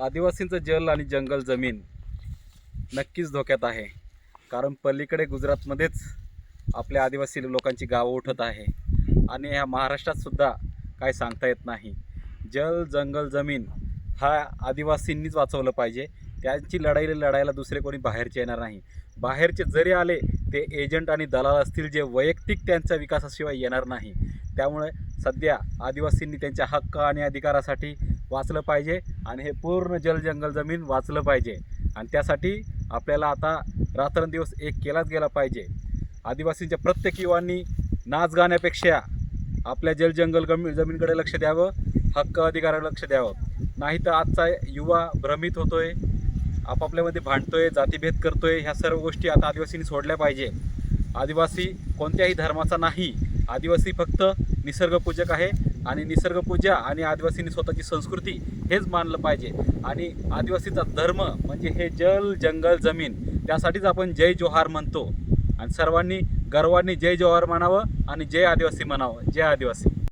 आदिवासींचं जल आणि जंगल जमीन नक्कीच धोक्यात आहे. कारण पलीकडे गुजरातमध्येच आपल्या आदिवासी लोकांची गावं उठत आहे. आणि ह्या महाराष्ट्रातसुद्धा काय सांगता येत नाही. जल जंगल जमीन हा आदिवासींनीच वाचवलं पाहिजे. त्यांची लढाई लढायला दुसरे कोणी बाहेरचे येणार नाही. बाहेरचे जरी आले ते एजंट आणि दलाल असतील जे वैयक्तिक त्यांच्या विकासाशिवाय येणार नाही. त्यामुळे सध्या आदिवासींनी त्यांच्या हक्क आणि अधिकारासाठी वाचलं पाहिजे आणि हे पूर्ण जल जंगल जमीन वाचलं पाहिजे. आणि त्यासाठी आपल्याला आता रात्रंदिवस एक केलाच गेला पाहिजे. आदिवासींच्या प्रत्येक युवांनी नाच गाण्यापेक्षा आपल्या जल जंगल गमी जमीनकडे लक्ष द्यावं हक्क अधिकाराकडे लक्ष द्यावं. नाही तर आजचा युवा भ्रमित होतोय. आपापल्यामध्ये भांडतोय जातीभेद करतोय ह्या सर्व गोष्टी आता आदिवासींनी सोडल्या पाहिजे. आदिवासी कोणत्याही धर्माचा नाही. आदिवासी फक्त निसर्गपूजक आहे आणि निसर्गपूजा आणि आदिवासींनी स्वतःची संस्कृती हेच मानलं पाहिजे. आणि आदिवासीचा धर्म म्हणजे हे जल जंगल जमीन त्यासाठीच आपण जय जोहार म्हणतो. आणि सर्वांनी गर्वांनी जय जोहार म्हणावं आणि जय आदिवासी म्हणावं. जय आदिवासी.